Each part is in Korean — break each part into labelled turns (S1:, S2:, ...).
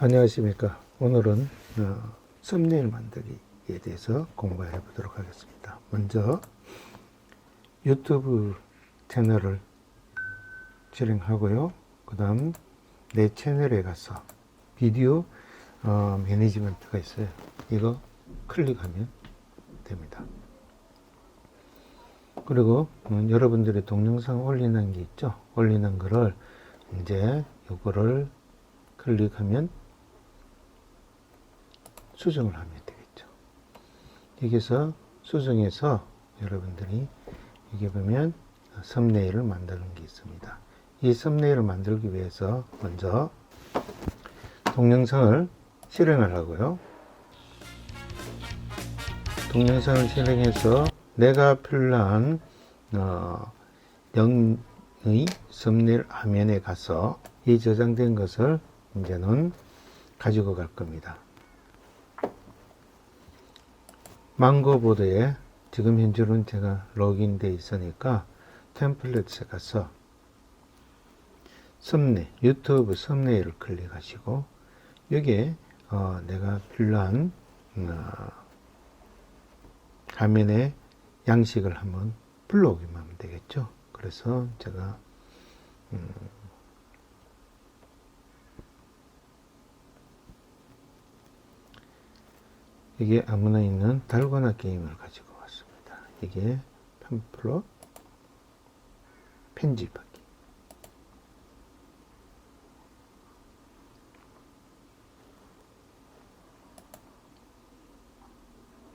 S1: 안녕하십니까. 오늘은 어, 썸네일 만들기에 대해서 공부해 보도록 하겠습니다. 먼저 유튜브 채널을 실행하고요. 그 다음 내 채널에 가서 비디오 어, 매니지먼트가 있어요. 이거 클릭하면 됩니다. 그리고 음, 여러분들이 동영상 올리는 게 있죠. 올리는 거를 이제 요거를 클릭하면 수정을 하면 되겠죠. 여기서 수정해서 여러분들이 여기 보면 썸네일을 만드는 게 있습니다. 이 썸네일을 만들기 위해서 먼저 동영상을 실행을 하고요. 동영상을 실행해서 내가 필요한 어, 영의 썸네일 화면에 가서 이 저장된 것을 이제는 가지고 갈 겁니다. 망고보드에 지금 현재로는 제가 로그인돼 있으니까 템플릿에 가서 썸네일, 유튜브 썸네일을 클릭하시고 여기에 어, 내가 필요한 어, 화면에 양식을 한번 불러오기만 하면 되겠죠. 그래서 제가 음, 이게 아무나 있는 달고나 게임을 가지고 왔습니다. 이게 팜플로 편집하기.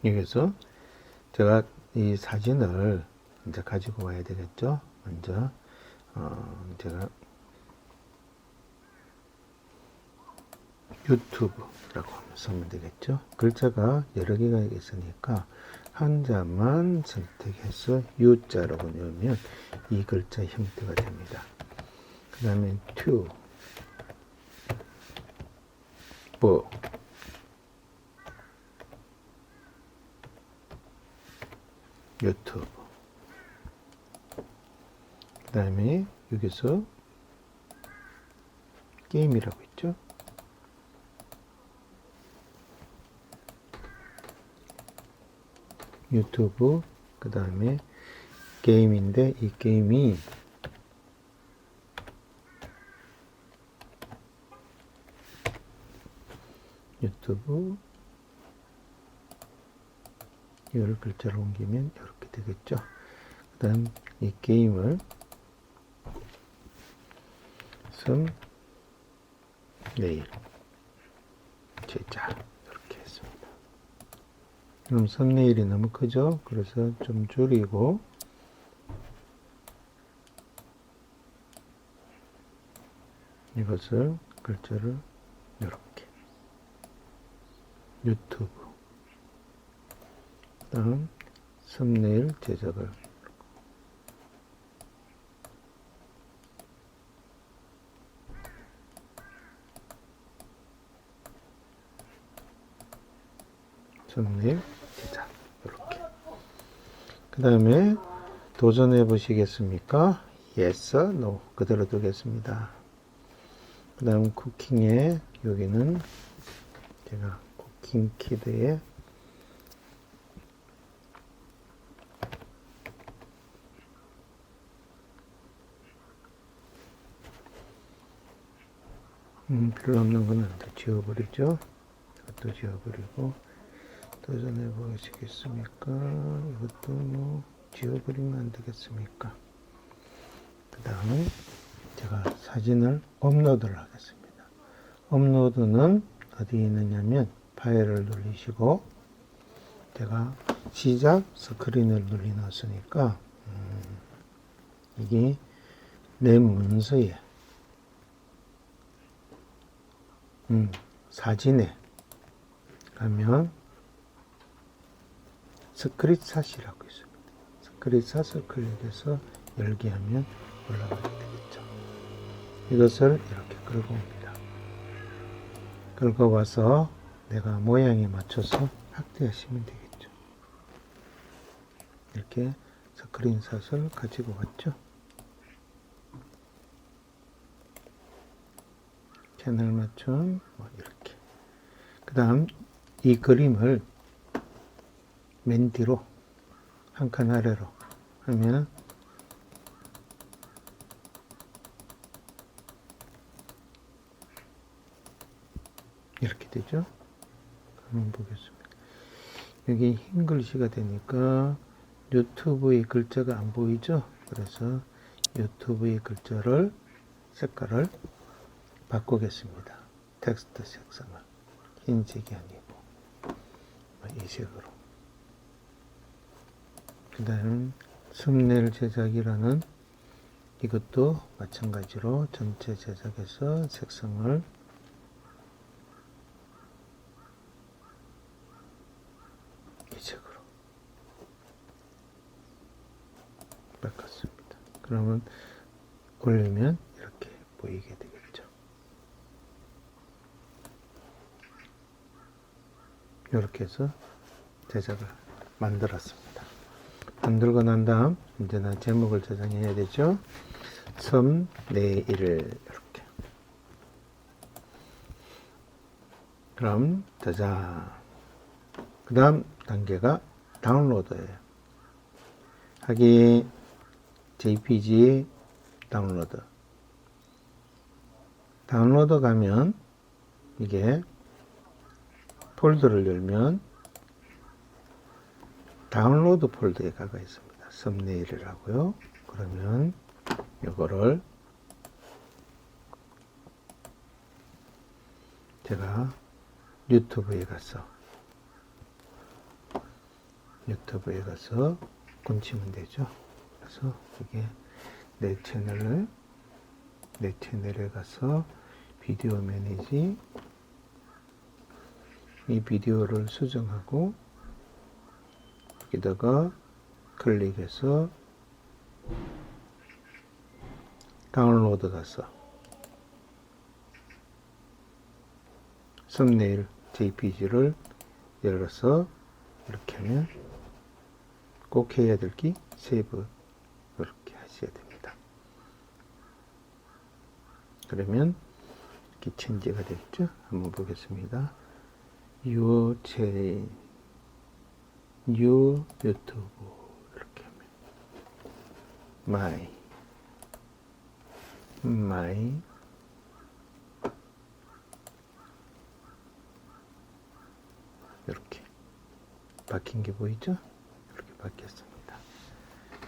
S1: 여기서 제가 이 사진을 이제 가지고 와야 되겠죠. 먼저 어 제가 유튜브 라고 쓰면 되겠죠. 글자가 여러 개가 있으니까 한자만 선택해서 U자라고 넣으면 이 글자 형태가 됩니다. 그 다음에 튜, 브, 유튜브. 그 다음에 여기서 게임이라고 있죠. 유튜브 그 다음에 게임인데 이 게임이 유튜브 이걸 글자로 옮기면 이렇게 되겠죠. 그 다음 이 게임을 썸 네일. 제자. 이렇게 했습니다 그럼 썸네일이 너무 크죠? 그래서 좀 줄이고. 이것을 글자를 이렇게. 유튜브. 다음 썸네일 제작을. 썸네일 제작 이렇게 그 다음에 도전해 보시겠습니까? Yes, No 그대로 두겠습니다. 그 다음 쿠킹에 여기는 제가 쿠킹 키드에 음, 필요 없는 거는 다 지워버리죠. 이것도 지워버리고 도전해 보시겠습니까? 이것도 뭐 지워버리면 안 되겠습니까? 그 다음 제가 사진을 업로드를 하겠습니다. 업로드는 어디 있느냐면 파일을 누르시고 제가 시작 스크린을 눌러놨으니까 음, 이게 내 문서에 음, 사진에 가면 스크린샷이라고 있습니다. 스크린샷을 클릭해서 열게 하면 올라가게 되겠죠. 이것을 이렇게 끌고 옵니다. 끌고 와서 내가 모양에 맞춰서 확대하시면 되겠죠. 이렇게 스크린샷을 가지고 왔죠. 채널 맞춤 뭐 이렇게 그 다음 이 그림을 맨 뒤로 한 칸 아래로 하면 이렇게 되죠? 한번 보겠습니다. 여기 흰 글씨가 되니까 유튜브의 글자가 안 보이죠? 그래서 유튜브의 글자를 색깔을 바꾸겠습니다. 텍스트 색상을. 흰색이 아니고. 뭐이 색으로 그 다음 썸네일 제작이라는 이것도 마찬가지로 전체 제작에서 색상을 이 색으로 바꿨습니다. 그러면 올리면 이렇게 보이게 되겠죠. 이렇게 해서 제작을 만들었습니다. 만들고 난 다음 이제는 제목을 저장해야 되죠. 섬 내일을 이렇게. 그럼 저장. 그 다음 단계가 다운로드예요. 하기 JPG 다운로드. 다운로드 가면 이게 폴더를 열면 다운로드 폴더에 가가 있습니다. 썸네일이라고요. 그러면 이거를 제가 유튜브에 가서 유튜브에 가서 꽂히면 되죠. 그래서 이게 내 채널을 내 채널에 가서 비디오 매니지 이 비디오를 수정하고 여기다가 클릭해서 다운로드 가서 썸네일 JPG를 열어서 이렇게 하면 꼭 해야 될 게 세이브 이렇게 하셔야 됩니다. 그러면 이렇게 체인지가 되겠죠? 한번 보겠습니다. 유 체, 유 유튜브 이렇게 하면 마이 마이 이렇게 바뀐 게 보이죠? 이렇게 바뀌었습니다.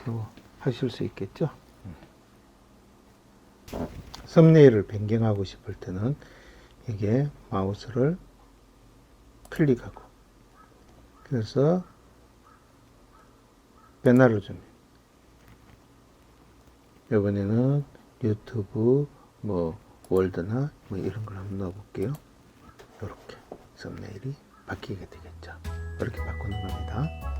S1: 이거 하실 수 있겠죠? 썸네일을 변경하고 싶을 때는 이게 마우스를 클릭하고 그래서 변화를 줍니다. 이번에는 유튜브 뭐 월드나 뭐 이런 걸 한번 넣어볼게요. 이렇게 썸네일이 바뀌게 되겠죠. 이렇게 바꾸는 겁니다.